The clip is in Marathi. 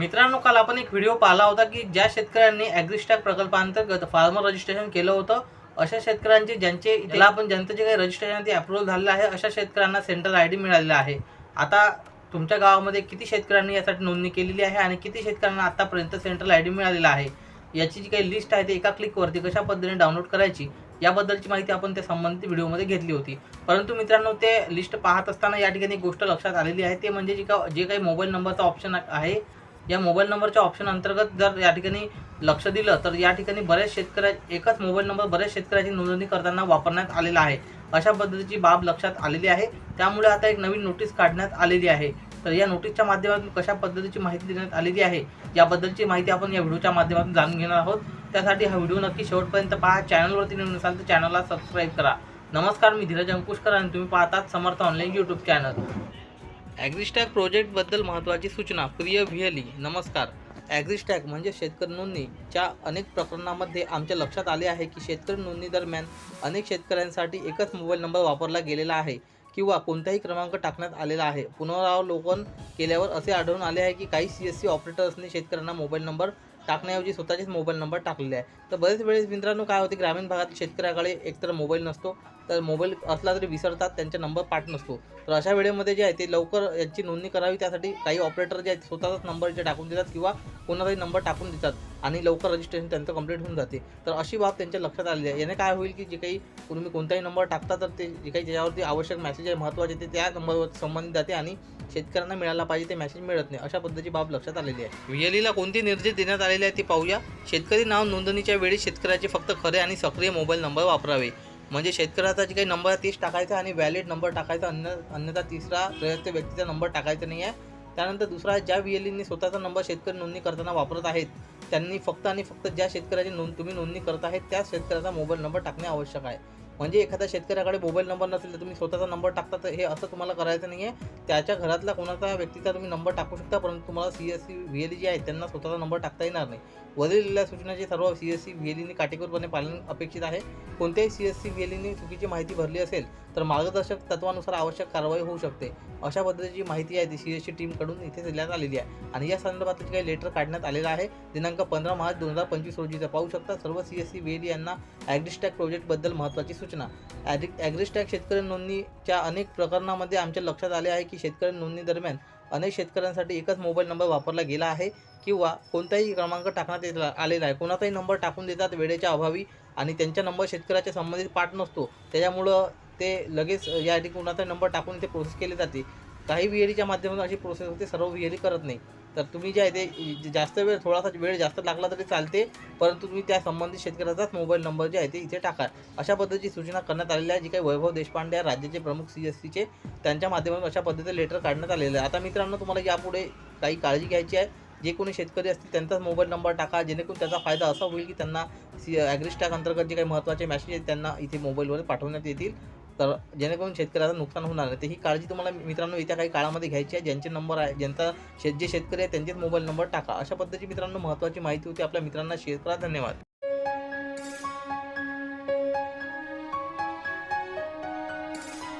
मित्रांनो काल आपण एक व्हिडिओ पाहिला होता की ज्या शेतकऱ्यांनी ॲग्रिस्टॅक प्रकल्पांतर्गत फार्मर रजिस्ट्रेशन केलं होतं अशा शेतकऱ्यांचे ज्यांचे त्याला आपण ज्यांचं जे काही रजिस्ट्रेशन ते अप्रुव्हल झालेलं आहे अशा शेतकऱ्यांना सेंट्रल आय डी मिळालेला आहे. आता तुमच्या गावामध्ये किती शेतकऱ्यांनी यासाठी नोंदणी केलेली आहे आणि किती शेतकऱ्यांना आतापर्यंत सेंट्रल आय डी मिळालेला आहे? याची जी काही लिस्ट आहे ती एका क्लिकवरती कशा पद्धतीने डाउनलोड करायची याबद्दलची माहिती आपण त्या संबंधित व्हिडिओमध्ये घेतली होती. परंतु मित्रांनो ते लिस्ट पाहत असताना या ठिकाणी गोष्ट लक्षात आलेली आहे ते म्हणजे जे का जे काही मोबाईल नंबरचा ऑप्शन आहे या मोबाईल नंबरच्या ऑप्शन अंतर्गत जर या ठिकाणी लक्ष दिलं तर या ठिकाणी बऱ्याच शेतकऱ्या एकच मोबाईल नंबर बऱ्याच शेतकऱ्याची नोंदणी करताना वापरण्यात आलेला आहे. अशा पद्धतीची बाब लक्षात आलेली आहे. त्यामुळे आता एक नवीन नोटीस काढण्यात आलेली आहे. तर या नोटीसच्या माध्यमातून कशा पद्धतीची माहिती देण्यात आलेली आहे याबद्दलची माहिती आपण या व्हिडिओच्या माध्यमातून जाणून घेणार आहोत. त्यासाठी हा व्हिडिओ नक्की शेवटपर्यंत पहा. चॅनलवरती नवीन नसाल तर चॅनलला सबस्क्राईब करा. नमस्कार मी धीरज अंकुशकर आणि तुम्ही पाहतात Samarth online YouTube channel Agristack प्रोजेक्टबद्दल महत्त्वाची सूचना प्रिय व्हिएली नमस्कार. ॲग्रिस्टॅक म्हणजे शेतकरी नोंदणीच्या अनेक प्रकरणामध्ये आमच्या लक्षात आले आहे की शेतकरी नोंदणी दरम्यान अनेक शेतकऱ्यांसाठी एकच मोबाईल नंबर वापरला गेलेला आहे किंवा कोणताही क्रमांक टाकण्यात आलेला आहे. पुनरावलोकन केल्यावर असे आढळून आले आहे की काही सी एस सी ऑपरेटर्सने शेतकऱ्यांना मोबाईल नंबर टाकण्याऐवजी स्वतःचेच मोबाईल नंबर टाकलेले आहे. तर बरेच वेळेस मित्रांनो काय होते ग्रामीण भागात शेतकऱ्याकडे एकतर मोबाईल नसतो तर मोबाईल असला तरी विसरतात त्यांचा नंबर पाठ नसतो. तर अशा वेळेमध्ये जे आहे ते लवकर याची नोंदणी करावी त्यासाठी काही ऑपरेटर जे आहेत स्वतःचाच नंबर जे टाकून देतात किंवा कोणाचाही नंबर टाकून देतात. आणि लवकर रजिस्ट्रेशन त्यांचं कंप्लीट होऊन जाते. तर अशी बाब त्यांच्या लक्षात आलेली आहे. याने काय होईल की जे काही तुम्ही कोणताही नंबर टाकता तर ते जे काही ज्याच्यावरती आवश्यक मेसेज आहे महत्त्वाचे ते त्या नंबरवर संबंधित जाते आणि शेतकऱ्यांना मिळायला पाहिजे ते मेसेज मिळत नाही. अशा पद्धतीची बाब लक्षात आलेली आहे. व्हीएलीला कोणते निर्देश देण्यात आलेले आहे ते पाहूया. शेतकरी नाव नोंदणीच्या वेळी शेतकऱ्याचे फक्त खरे आणि सक्रिय मोबाईल नंबर वापरावे. म्हणजे शेतकऱ्याचा जे काही नंबर आहे तेच टाकायचा आणि व्हॅलिड नंबर टाकायचा अन्य अन्यथा तिसरा प्रयत्न व्यक्तीचा नंबर टाकायचा नाही आहे त्यानंतर दुसरा ज्या व्हीएलींनी स्वतःचा नंबर शेतकरी नोंदणी करताना वापरत आहेत त्यांनी फक्त आणि फक्त ज्या शेतकऱ्याची नोंद तुम्ही नोंदणी करत आहे त्याच शेतकऱ्याचा मोबाईल नंबर टाकणे आवश्यक आहे. म्हणजे एखाद्या शेतकऱ्याकडे मोबाईल नंबर नसेल तर तुम्ही स्वतःचा नंबर टाकता तर हे असं तुम्हाला करायचं नाही आहे त्याच्या घरातला कोणाचा व्यक्तीचा तुम्ही नंबर टाकू शकता परंतु तुम्हाला C S C V L ji आहे त्यांना स्वतःचा नंबर टाकता येणार नाही. वरील दिलेल्या सूचनाचे सर्व सी एस सी व्ही एलीने काटेकोरपणे पालन अपेक्षित आहे. कोणत्याही सी एस सी व्ही एलीने चुकीची माहिती भरली असेल तर मार्गदर्शक तत्वानुसार आवश्यक कारवाई होऊ शकते. अशा पद्धतीची माहिती आहे ती सी एस सी टीमकडून इथे देण्यात आलेली आहे. आणि या संदर्भातील काही लेटर काढण्यात आलेलं आहे. दिनांक पंधरा मार्च दोन हजार पंचवीस रोजीचा पाहू शकता सर्व C S C V L यांना ॲग्रिस्टॅक प्रोजेक्टबद्दल महत्त्वाची सूचना ॲग्रि ॲग्रिस्टॅक शेतकरी नोंदणीच्या अनेक प्रकरणामध्ये आमच्या लक्षात आले आहे की शेतकरी नोंदणी दरम्यान अनेक शेतकऱ्यांसाठी एकच मोबाईल नंबर वापरला गेला आहे किंवा कोणताही क्रमांक टाकण्यात येत आलेला आहे. कोणाचाही नंबर टाकून देतात वेळेच्या अभावी आणि त्यांचा नंबर शेतकऱ्याच्या संबंधित पाठ नसतो. त्याच्यामुळं ते लगेच या ठिकाणी कोणाचा नंबर टाकून ते प्रोसेस केली जाते. काही विहिरीच्या माध्यमातून अशी प्रोसेस होते सर्व विहिरी करत नाही. तर तुम्ही जे आहे ते जास्त वेळ थोडासा वेळ जास्त लागला तरी चालते परंतु तुम्ही त्या संबंधित शेतकऱ्याचाच मोबाईल नंबर जे आहे ते इथे टाका. अशा पद्धतीची सूचना करण्यात आलेली आहे जी काही वैभव देशपांडे आहे राज्याचे प्रमुख सी एस सीचे त्यांच्या माध्यमातून अशा पद्धतीचे लेटर काढण्यात आलेलं आहे आता मित्रांनो तुम्हाला यापुढे काही काळजी घ्यायची आहे. जे कोणी शेतकरी असतील त्यांचाच मोबाईल नंबर टाका जेणेकरून त्याचा फायदा असा होईल की त्यांना सी ॲग्रिस्टॅक अंतर्गत जे काही महत्त्वाचे मॅसेज आहेत त्यांना इथे मोबाईलवर पाठवण्यात येतील. तर जेणेकरून शेतकऱ्याचं नुकसान होणार नाही. तर ही काळजी तुम्हाला मित्रांनो येत्या काही काळामध्ये घ्यायची आहे. ज्यांचे नंबर आहे ज्यांचा शेत जे शेतकरी आहे त्यांचेच मोबाईल नंबर टाका. अशा पद्धतीची मित्रांनो महत्त्वाची माहिती होती. आपल्या मित्रांना शेअर करा. धन्यवाद.